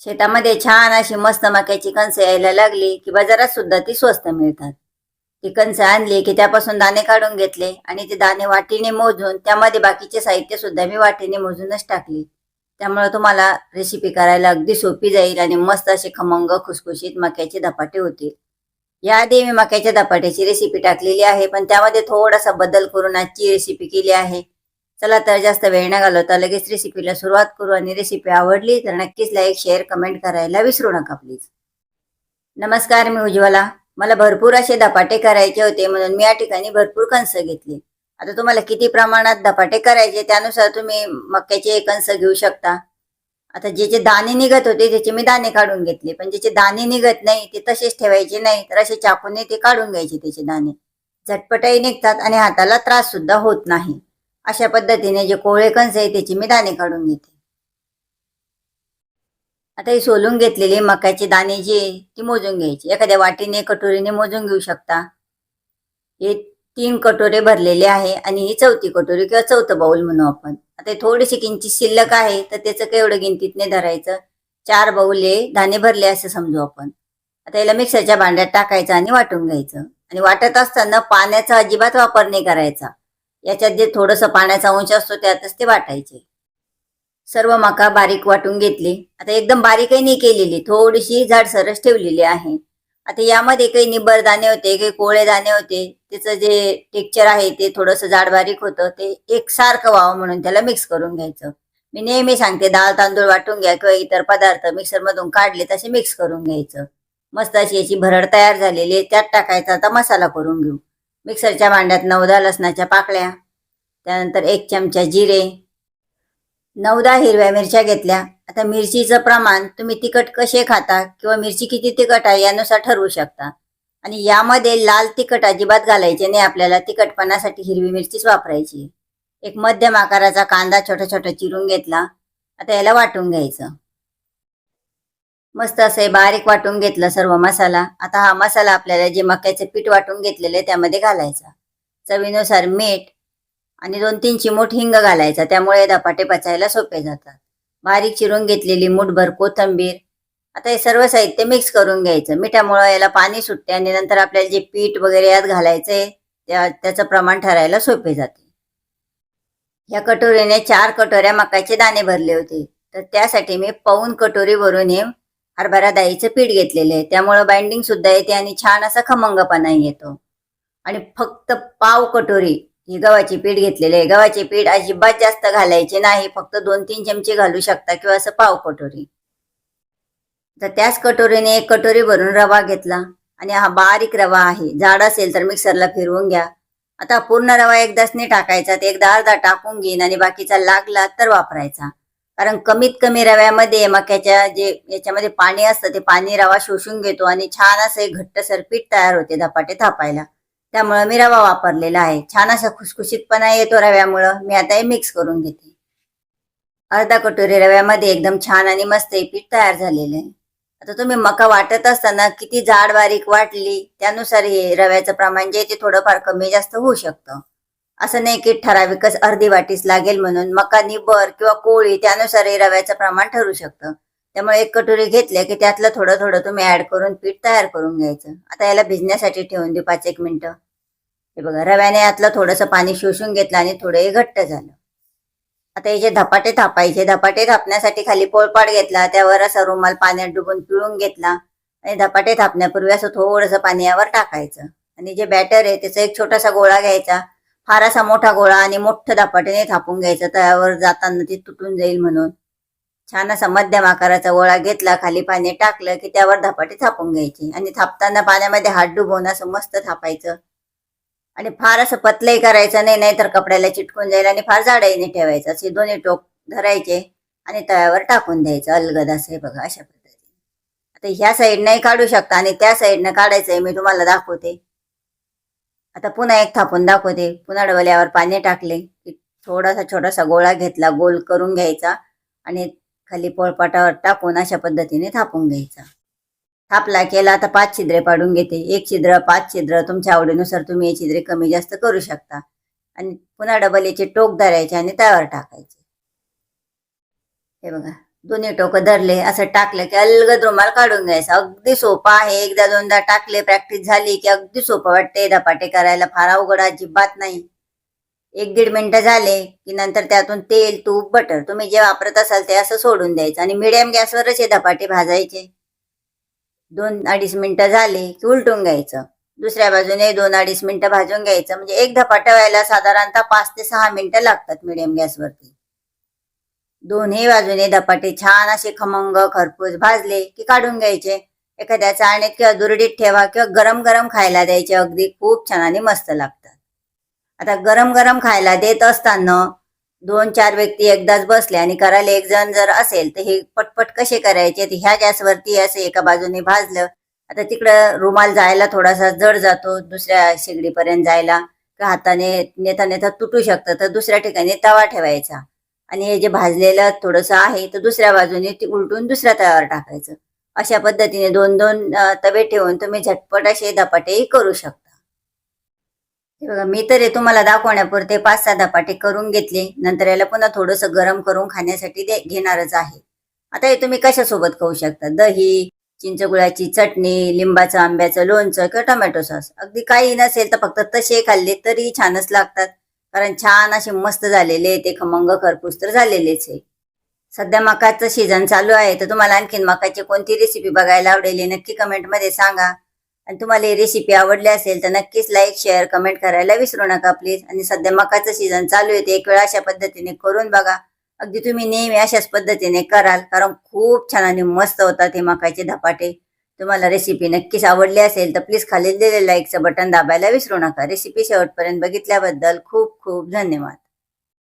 शेतामध्ये छान अशी मस्त मक्याची कणसं यायला लागली की बाजारात सुद्धा ती स्वस्त मिळतात. ती कणसं आणली की त्यापासून दाणे काढून घेतले आणि ते दाणे वाटीने मोजून त्यामध्ये बाकीचे साहित्य सुद्धा मी वाटीने मोजूनच टाकले. त्यामुळे तुम्हाला रेसिपी करायला अगदी सोपी जाईल आणि मस्त असे खमंग खुसखुशीत मक्याचे धपाटे होतील. याआधी मी मक्याच्या धपाट्याची रेसिपी टाकलेली आहे पण त्यामध्ये थोडासा बदल करून आजची रेसिपी केली आहे. चला तर जास्त वेळ न घालवता. लगेच रेसिपीला सुरुवात करू आणि रेसिपी आवडली तर नक्कीच लाईक शेअर कमेंट करायला विसरू नका प्लीज नमस्कार मी उज्ज्वला. मला भरपूर असे धपाटे करायचे होते म्हणून मी या ठिकाणी भरपूर कंस घेतली. आता तुम्हाला किती प्रमाणात धपाटे करायचे त्यानुसार तुम्ही मक्याचे कंस घेऊ शकता. आता ज्याचे दाणे निघत होते त्याचे मी दाणे काढून घेतले. पण ज्याचे दाणे निघत नाही ते तसेच ठेवायचे नाही तर असे चाकूने ते काढून घ्यायचे त्याचे दाणे. झटपटही निघतात आणि हाताला त्रास सुद्धा होत नाही. अशा पद्धतीने जे कोवळे कंस आहे त्याची मी दाणे काढून घेते. आता ही सोलून घेतलेली मक्याची दाणे जी आहे ती मोजून घ्यायची. एखाद्या वाटीने कटोरीने मोजून घेऊ शकता. हे तीन कटोरे भरलेले आहे आणि ही चौथी कटोरी किंवा चौथं बाऊल म्हणू आपण. आता थोडीशी किंचित शिल्लक आहे तर त्याचं केवढं गिनतीतने गिंतीत नाही धरायचं? चार बाऊले दाणे भरले असं समजू आपण. आता याला मिक्सरच्या भांड्यात टाकायचं आणि वाटून घ्यायचं. आणि वाटत असताना पाण्याचा अजिबात वापर नाही करायचा. याच्यात जे थोडंसं पाण्याचा अंश असतो त्यातच ते वाटायचे. सर्व मका बारीक वाटून घेतली. आता एकदम बारीकही नाही केलेली थोडीशी जाडसरच ठेवलेली आहे. आता यामध्ये काही निबर दाणे होते काही कोळे दाणे होते. त्याचं जे टेक्चर आहे ते थोडंसं जाड बारीक होतं. ते एकसारखं व्हावं म्हणून त्याला मिक्स करून घ्यायचं. मी नेहमी सांगते डाळ तांदूळ वाटून घ्या किंवा इतर पदार्थ मिक्सरमधून काढले तसे मिक्स करून घ्यायचं. मस्त अशी याची भरड तयार झालेली आहे त्यात टाकायचा. आता मसाला करून घेऊ. मिक्सरच्या भांड्यात नवदा लसणाच्या पाकळ्या त्यानंतर एक चमचा जिरे नवदा हिरव्या मिरच्या घेतल्या. आता मिरचीचं प्रमाण तुम्ही तिखट कसे खाता किंवा मिरची किती तिखट आहे यानुसार ठरवू शकता. आणि यामध्ये लाल तिखट अजिबात घालायचे नाही आपल्याला तिखटपणासाठी हिरवी मिरचीच वापरायची. एक मध्यम आकाराचा कांदा छोटा छोटा चिरून घेतला. आता याला वाटून घ्यायचं. मस्त असं बारीक वाटून घेतलं सर्व मसाला. आता हा मसाला आपल्याला जे मक्याचे पीठ वाटून घेतलेले त्यामध्ये घालायचा. चवीनुसार मीठ आणि दोन तीन चिमूट हिंग घालायचा. त्यामुळे धपाटे पचायला सोपे जातात. बारीक चिरून घेतलेली मुठभर कोथंबीर. आता हे सर्व साहित्य मिक्स करून घ्यायचं. मिठामुळे याला पाणी सुटते आणि नंतर आपल्याला जे पीठ वगैरे यात घालायचंय त्या त्याचं प्रमाण ठरायला सोपे जाते. या कटोरीने चार कटोऱ्या मकाचे दाणे भरले होते. तर त्यासाठी मी पाऊन कटोरी भरून हे हरभरा डाळीचं पीठ घेतलेले आहे. त्यामुळं बाइंडिंग सुद्धा येते आणि छान असा खमंगपणा येतो. आणि फक्त पाव कटोरी ही गव्हाचे पीठ घेतलेले आहे. गव्हाचे पीठ अजिबात जास्त घालायचे नाही. फक्त दोन तीन चमचे घालू शकता किंवा असं पाव कटोरी. तर त्याच कटोरीने एक कटोरी भरून रवा घेतला. आणि हा बारीक रवा आहे. जाड असेल तर मिक्सरला फिरवून घ्या. आता पूर्ण रवा एकदाच नाही टाकायचा. ते एकदा अर्धा टाकून घेईन आणि बाकीचा लागला तर वापरायचा. कारण कमीत कमी रव्यामध्ये मक्याच्या जे याच्यामध्ये पाणी असतं ते पाणी रवा शोषून घेतो आणि छान असं एक घट्टसर पीठ तयार होते धपाटे थापायला. त्यामुळं मी रवा वापरलेला आहे. छान असा खुसखुशीतपणा येतो रव्यामुळं. मी आता हे मिक्स करून घेते. अर्धा कटोरी रव्यामध्ये एकदम छान आणि मस्त हे पीठ तयार झालेलं आहे. आता तुम्ही मका वाटत असताना किती जाड बारीक वाटली त्यानुसार हे रव्याचं प्रमाण जे ते थोडंफार कमी जास्त होऊ शकतं. असं नाही की ठराविकच अर्धी वाटीस लागेल म्हणून मकानी बर किंवा कोळी त्यानुसार हे रव्याचं प्रमाण ठरू शकतं. त्यामुळे एक कटोरी घेतले की त्यातलं थोडं थोडं तुम्ही ऍड करून पीठ तयार करून घ्यायचं. आता याला भिजण्यासाठी ठेवून देऊ पाच एक मिनिटं. हे बघा रव्याने यातलं थोडंसं पाणी शोषून घेतलं आणि थोडंही घट्ट झालं. आता हे जे धपाटे थापायचे धपाटे थापण्यासाठी खाली पोळपाट घेतला त्यावर असा रुमाल पाण्यात डुबून पिळून घेतला आणि धपाटे थापण्यापूर्वी असं थोडंसं पाणी यावर टाकायचं. आणि जे बॅटर आहे त्याचा एक छोटासा गोळा घ्यायचा. फार असा मोठा गोळा आणि मोठं धपाट्याने थापून घ्यायचं. तळ्यावर जाताना ते तुटून जाईल म्हणून. छान असा मध्यम आकाराचा गोळा घेतला खाली पाणी टाकलं की त्यावर धपाटे थापून घ्यायचे. आणि थापताना पाण्यामध्ये हात डुबवून असं मस्त थापायचं. आणि फार असं पतलंही करायचं नाही नाहीतर कपड्याला चिटकून जाईल आणि फार जाडही ठेवायचं. असे दोन्ही टोक धरायचे आणि तव्यावर टाकून द्यायचं. अलगद असं हे बघा अशा पद्धतीने. आता ह्या साईडनंही काढू शकता आणि त्या साईडनं काढायचंय मी तुम्हाला दाखवते. आता पुन्हा एक थापून दाखवते. पुन्हा डबल्यावर पाणी टाकले की थोडासा छोटासा गोळा घेतला गोल करून घ्यायचा आणि खाली पोळपाटावर टाकून अशा पद्धतीने थापून घ्यायचा. थापला केला आता पाच छिद्रे पाडून घेते. एक छिद्र पाच छिद्र तुमच्या आवडीनुसार तुम्ही हे छिद्रे कमी जास्त करू शकता. आणि पुन्हा डबल याचे टोक धरायचे आणि त्यावर टाकायचे. हे बघा. दोन्ही टोकं धरले असं टाकलं की अलगद रुमाल काढून घ्यायचा. अगदी सोपं आहे. एकदा दोनदा टाकले प्रॅक्टिस झाली की अगदी सोपं वाटते धपाटे करायला फार अवघड अजिबात नाही. एक दीड मिनिटं झाले की नंतर त्यातून तेल तूप बटर तुम्ही जे वापरत असाल ते असं सोडून द्यायचं. आणि मिडियम गॅसवरच हे धपाटे भाजायचे. दोन अडीच मिनिटं झाले की उलटून घ्यायचं. दुसऱ्या बाजूने दोन अडीच मिनिटं भाजून घ्यायचं. म्हणजे एक धपाटा व्हायला साधारणतः पाच ते सहा मिनिटं लागतात मिडियम गॅसवरती. दोन्ही बाजूने धपाटे छान असे खमंग खरपूस भाजले की काढून घ्यायचे. एखाद्या चाळणीत किंवा दुरडीत ठेवा किंवा गरम गरम खायला द्यायचे. अगदी खूप छान आणि मस्त लागतात. आता गरम गरम खायला देत असताना दोन चार व्यक्ती एकदाच बसले आणि करायला एक जण जर असेल तर हे पटपट कसे करायचे? तर ह्या गॅसवरती असं एका बाजूने भाजलं. आता तिकडं रुमाल जायला थोडासा जड जातो. दुसऱ्या शेगडीपर्यंत जायला हाताने नेता नेता तुटू शकतं. तर दुसऱ्या ठिकाणी तवा ठेवायचा. आणि हे जे भाजलेलं थोडंसं आहे तर दुसऱ्या बाजूने ते उलटून दुसऱ्या तव्यावर टाकायचं. अशा पद्धतीने दोन दोन तवे ठेवून तुम्ही झटपट असे धपाटेही करू शकता. हे बघा मी तर हे तुम्हाला दाखवण्यापुरते पाच सहा धपाटे करून घेतले. नंतर याला पुन्हा थोडंसं गरम करून खाण्यासाठी घेणारच आहे. आता हे तुम्ही कशासोबत खाऊ शकता? दही चिंचगुळाची चटणी लिंबाचं आंब्याचं लोणचं किंवा टोमॅटो सॉस. अगदी काही नसेल तर फक्त तसे खाल्ले तरी छानच लागतात. कारण छान असे मस्त झालेले ते खमंग खरपूस तर झालेलेच आहे. सध्या मकाचं सीझन चालू आहे तर तुम्हाला आणखीन मकाची कोणती रेसिपी बघायला आवडेल नक्की कमेंटमध्ये सांगा. आणि तुम्हाला ही रेसिपी आवडली असेल तर नक्कीच लाईक शेअर कमेंट करायला विसरू नका प्लीज आणि सध्या मकाचं सीझन चालू आहे ते एक वेळा अशा पद्धतीने करून बघा. अगदी तुम्ही नेहमी अशाच पद्धतीने कराल कारण खूप छान आणि मस्त होतात हे मकाचे धपाटे. तुम्हाला रेसिपी नक्कीच आवडली असेल तर प्लीज खाली दिलेलं लाईकचं बटन दाबायला विसरू नका. रेसिपी शेवटपर्यंत बघितल्याबद्दल खूप खूप धन्यवाद.